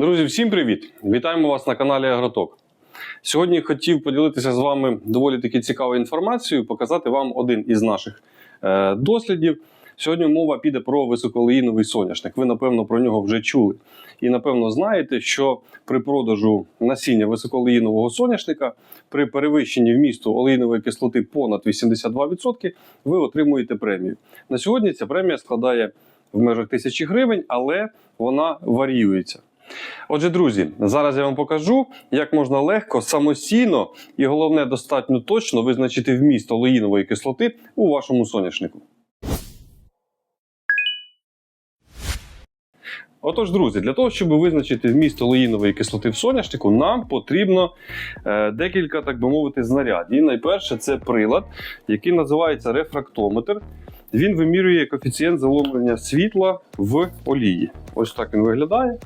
Друзі, всім привіт! Вітаємо вас на каналі Агроток. Сьогодні хотів поділитися з вами доволі таки цікавою інформацією, показати вам один із наших е, дослідів. Сьогодні мова піде про високолеїновий соняшник. Ви, напевно, про нього вже чули. І, напевно, знаєте, що при продажу насіння високолеїнового соняшника при перевищенні вмісту олеїнової кислоти понад 82% ви отримуєте премію. На сьогодні ця премія складає в межах тисячі гривень, але вона варіюється. Отже, друзі, зараз я вам покажу, як можна легко, самостійно і головне, достатньо точно визначити вміст олеїнової кислоти у вашому соняшнику. Отож, друзі, для того, щоб визначити вміст олеїнової кислоти в соняшнику, нам потрібно е, декілька, так би мовити, знарядів. І найперше це прилад, який називається рефрактометр. Він вимірює коефіцієнт заломлення світла в олії. Ось так він виглядає.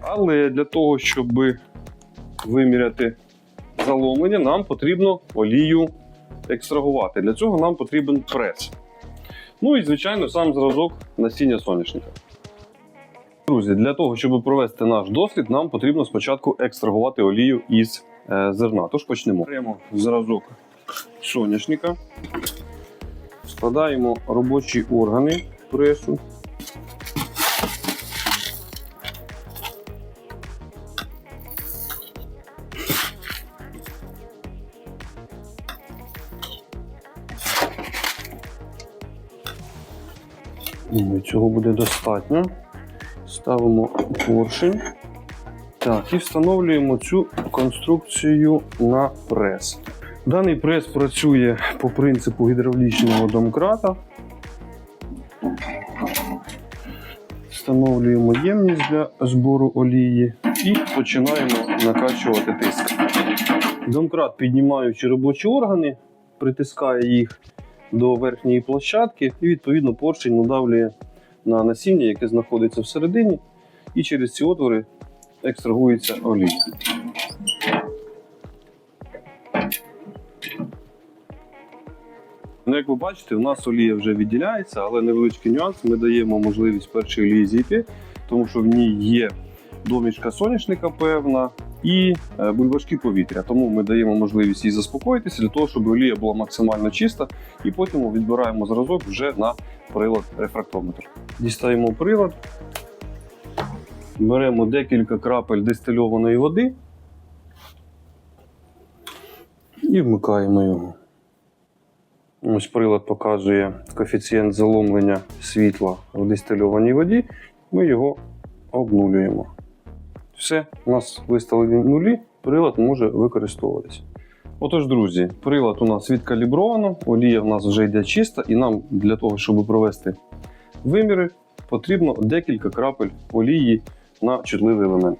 Але для того, щоб виміряти заломлення, нам потрібно олію екстрагувати. Для цього нам потрібен прес. Ну і, звичайно, сам зразок насіння соняшника. Друзі, для того, щоб провести наш дослід, нам потрібно спочатку екстрагувати олію із е, зерна. Тож почнемо. Беремо зразок соняшника, складаємо робочі органи пресу. Цього буде достатньо. Ставимо поршень. Так, і встановлюємо цю конструкцію на прес. Даний прес працює по принципу гідравлічного домкрата. Встановлюємо ємність для збору олії і починаємо накачувати тиск. Домкрат, піднімаючи робочі органи, притискає їх до верхньої площадки і відповідно поршень надавлює на насіння, яке знаходиться всередині, і через ці отвори екстрагується олія. Ну, як ви бачите, у нас олія вже відділяється, але невеличкий нюанс. Ми даємо можливість першій олії зійти, тому що в ній є домішка соняшника певна і е, бульбашки повітря. Тому ми даємо можливість їй заспокоїтися для того, щоб олія була максимально чиста, і потім відбираємо зразок вже на прилад рефрактометр. Дістаємо прилад, беремо декілька крапель дистильованої води і вмикаємо його. Ось прилад показує коефіцієнт заломлення світла в дистильованій воді. Ми його обнулюємо. Все, у нас виставлені нулі, прилад може використовуватися. Отож, друзі, прилад у нас відкалібровано, олія в нас вже йде чиста, і нам для того, щоб провести виміри, потрібно декілька крапель олії на чутливий елемент.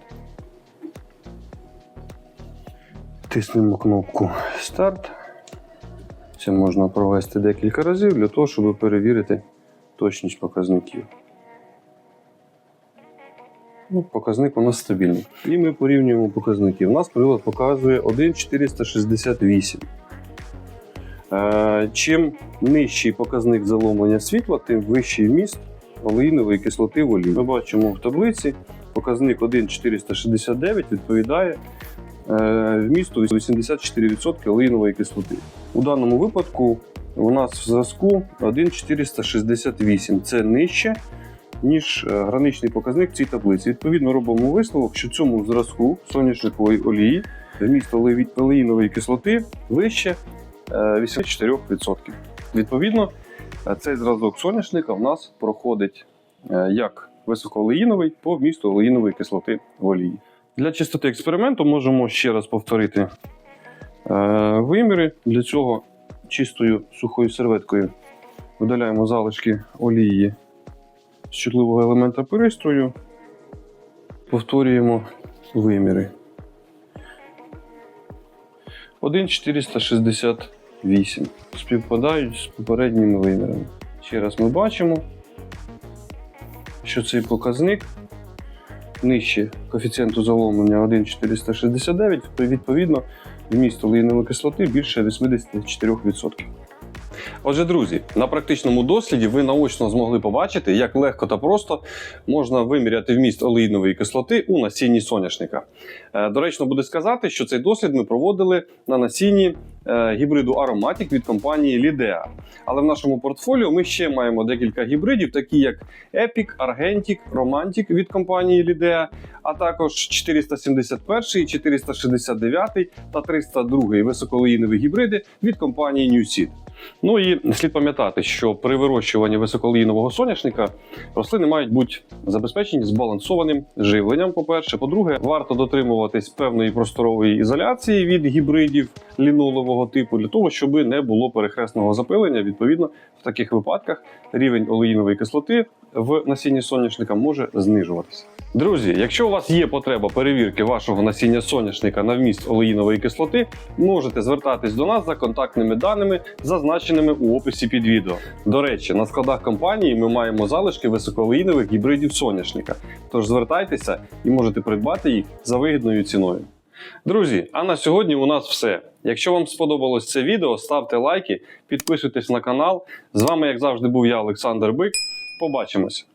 Тиснемо кнопку Старт. Це можна провести декілька разів для того, щоб перевірити точність показників. Ну, показник у нас стабільний. І ми порівнюємо показники. У нас прилад показує 1,468. Е, Чим нижчий показник заломлення світла, тим вищий вміст олеїнової кислоти в олії. Ми бачимо в таблиці показник 1,469 відповідає е, вмісту 84% олеїнової кислоти. У даному випадку у нас в зразку 1,468. Це нижче, ніж е, граничний показник в цій таблиці. Відповідно, робимо висновок, що цьому зразку соняшникової олії вміст олеї- олеїнової кислоти вище е, 84%. Відповідно, е, цей зразок соняшника в нас проходить е, як високоолеїновий по вмісту олеїнової кислоти в олії. Для чистоти експерименту можемо ще раз повторити е, виміри. Для цього чистою сухою серветкою видаляємо залишки олії з чутливого елемента пристрою, повторюємо виміри. 1,468 співпадають з попередніми вимірами. Ще раз ми бачимо, що цей показник нижче коефіцієнту заломлення 1,469, то відповідно вміст олеїнової кислоти більше 84%. Отже, друзі, на практичному досліді ви наочно змогли побачити, як легко та просто можна виміряти вміст олеїнової кислоти у насінні соняшника. Е, Доречно буде сказати, що цей дослід ми проводили на насінні е, гібриду Aromatic від компанії Lidea. Але в нашому портфоліо ми ще маємо декілька гібридів, такі як Epic, Argentic, Romantic від компанії Lidea, а також 471, 469 та 302 високолеїнові гібриди від компанії Newseed. Ну і слід пам'ятати, що при вирощуванні високолеїнового соняшника рослини мають бути забезпечені збалансованим живленням. По-перше, по-друге, варто дотримуватись певної просторової ізоляції від гібридів лінолового типу для того, щоб не було перехресного запилення. Відповідно, в таких випадках рівень олеїнової кислоти в насінні соняшника може знижуватися. Друзі, якщо у вас є потреба перевірки вашого насіння соняшника на вміст олеїнової кислоти, можете звертатись до нас за контактними даними, зазначеними у описі під відео. До речі, на складах компанії ми маємо залишки високоолеїнових гібридів соняшника. Тож звертайтеся і можете придбати їх за вигідною ціною. Друзі, а на сьогодні у нас все. Якщо вам сподобалось це відео, ставте лайки, підписуйтесь на канал. З вами, як завжди, був я, Олександр Бик. Побачимось!